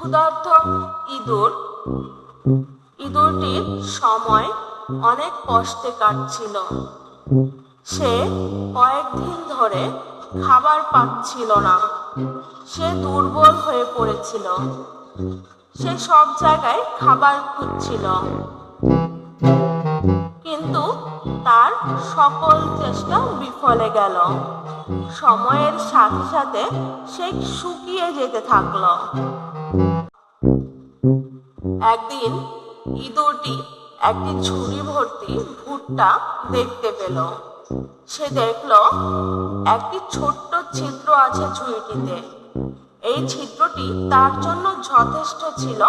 ক্ষুধার্ত ইঁদুর। ইঁদুরটির সময় অনেক কষ্টে কাটছিল। সে কয়েকদিন ধরে খাবার পাচ্ছিল না। সে দুর্বল হয়ে পড়েছিল। সে সব জায়গায় খাবার খুঁজছিল। কিন্তু তার সকল চেষ্টা বিফলে গেল। সময়ের সাথে সাথে সে শুকিয়ে যেতে থাকল। একদিন ইঁদুরটি একটি ঝুড়ি ভর্তি ভুট্টা দেখতে পেল। সে দেখল একটি ছোট্ট ছিদ্র আছে ঝুড়িটিতে। এই ছিদ্রটি তার জন্য যথেষ্ট ছিল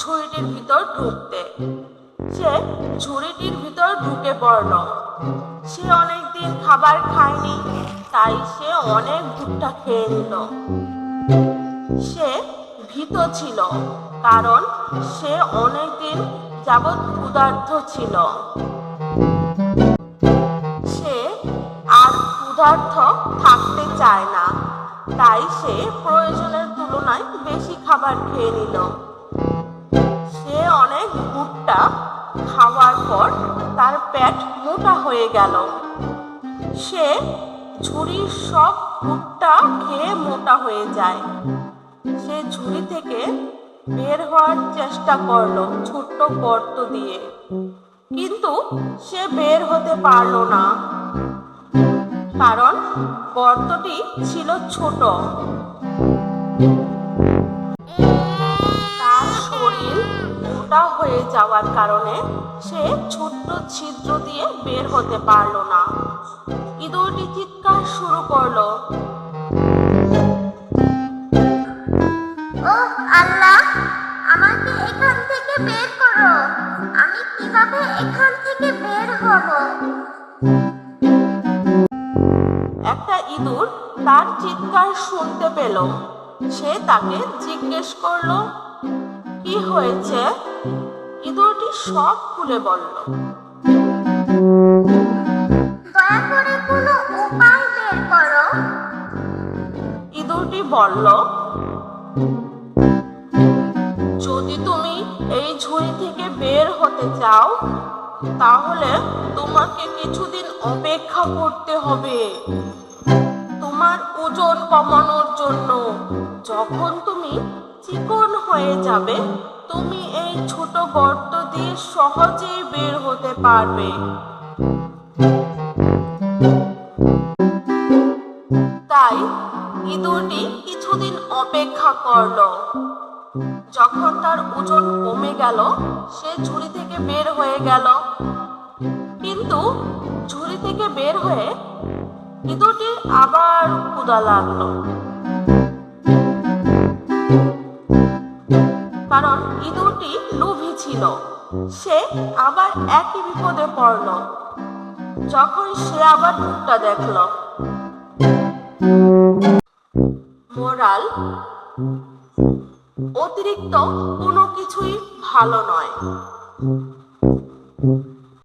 ঝুড়িটির ভিতর ঢুকতে। সে ঝুড়িটির ভিতর ঢুকে পড়ল। সে অনেকদিন খাবার খায়নি, তাই সে অনেক ভুট্টা খেয়ে নিল। সে ভীত ছিল, কারণ সে অনেকদিন যাবৎ ক্ষুধার্ত ছিল। সে আর ক্ষুধার্ত থাকতে চায় না, তাই সে প্রয়োজনের তুলনায় বেশি খাবার খেয়ে নিল। সে অনেক ভুট্টা খাওয়ার পর তার পেট মোটা হয়ে গেল। সে ঝুড়ির সব ভুট্টা খেয়ে মোটা হয়ে যায়। সে ঝুড়ি থেকে বের হওয়ার চেষ্টা করল ছোট্ট গর্ত দিয়ে। কিন্তু সে বের হতে পারল না। কারণ গর্তটি ছিল ছোট। তার শরীর মোটা হয়ে যাওয়ার কারণে সে ছোট্ট ছিদ্র দিয়ে বের হতে পারল না। ইঁদুরটি চিৎকার শুরু করল। ও আল্লাহ আমাকে এখান থেকে বের করো। আমি কীভাবে এখান থেকে বের হব? একটা ইঁদুর তার চিৎকার শুনতে পেল। সে তাকে জিজ্ঞেস করল কি হয়েছে? ইঁদুরটি সব খুলে বলল দয়া করে কোনো উপায় বের করো। ইঁদুরটি বলল ঝুড়ি থেকে বের হতে চাও, তাহলে তোমাকে কিছুদিন অপেক্ষা করতে হবে। তোমার ওজন কমানোর জন্য। যখন তুমি চিকন হয়ে যাবে, তুমি এই ছোট গর্ত দিয়ে সহজেই বের হতে পারবে। তাই ইঁদুরটি কিছুদিন অপেক্ষা করল। যখন তার ওজন কমে গেল, সে ঝুড়ি থেকে বের হয়ে গেল। কিন্তু ঝুড়ি থেকে বের হয়ে ইঁদুরটির আবার ক্ষুধা লাগল। কারণ ইঁদুরটি লোভী ছিল। সে আবার একই বিপদে পড়ল। যখন সে আবার ভুট্টা দেখল। মোরাল অতিরিক্ত কোনো কিছুই ভালো নয়।